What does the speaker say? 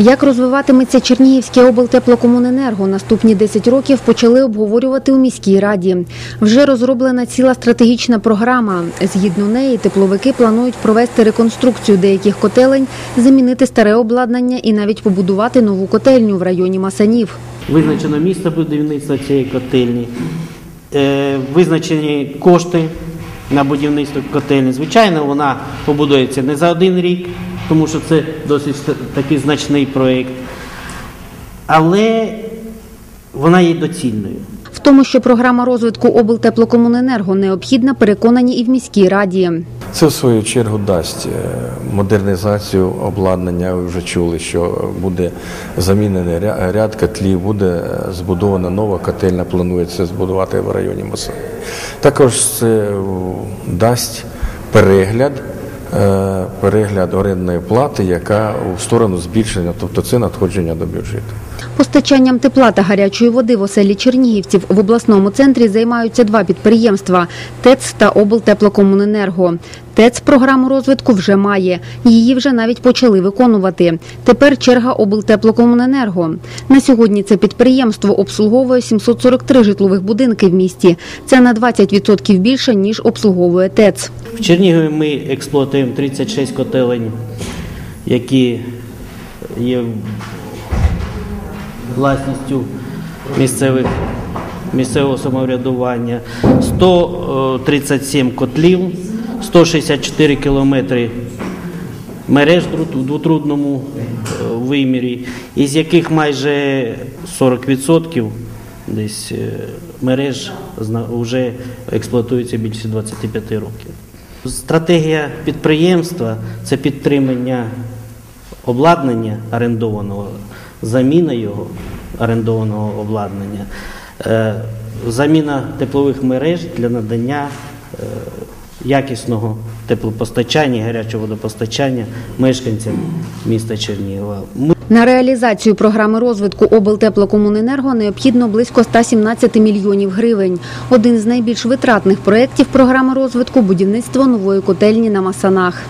Як розвиватиметься Чернігівське облтеплокомуненерго наступні 10 років почали обговорювати у міській раді. Вже розроблена ціла стратегічна програма. Згідно неї, тепловики планують провести реконструкцію деяких котелень, замінити старе обладнання і навіть побудувати нову котельню в районі Масанів. Визначено місце будівництва цієї котельні, е, визначені кошти на будівництво котельні. Звичайно, вона побудується не за один рік, тому що це досить такий значний проєкт, але вона є доцільною. В тому, що програма розвитку облтеплокомуненерго необхідна, переконані і в міській раді. Це в свою чергу дасть е, модернізацію обладнання. Ви вже чули, що буде замінений ряд котлів, буде е, збудована нова котельня, планується збудувати в районі Москви. Також це е, дасть перегляд. Е, Перегляд орендної плати, яка у сторону збільшення, тобто це надходження до бюджету. Постачанням тепла та гарячої води в оселі чернігівців в обласному центрі займаються два підприємства – ТЕЦ та облтеплокомуненерго. ТЕЦ програму розвитку вже має. Її вже навіть почали виконувати. Тепер черга облтеплокомуненерго. На сьогодні це підприємство обслуговує 743 житлових будинки в місті. Це на 20% більше, ніж обслуговує ТЕЦ. В Чернігові ми експлуатуємо 36 котелень, які є власністю місцевих, місцевого самоврядування, 137 котлів, 164 кілометри мереж у двотрудному е, вимірі, із яких майже 40% десь е, мереж вже експлуатується більше 25 років. Стратегія підприємства це підтримання обладнання орендованого, заміна його орендованого обладнання, е, заміна теплових мереж для надання якісного теплопостачання, гарячого водопостачання мешканцям міста Чернігова. На реалізацію програми розвитку облтеплокомуненерго необхідно близько 117 мільйонів гривень. Один з найбільш витратних проєктів програми розвитку – будівництво нової котельні на Масанах.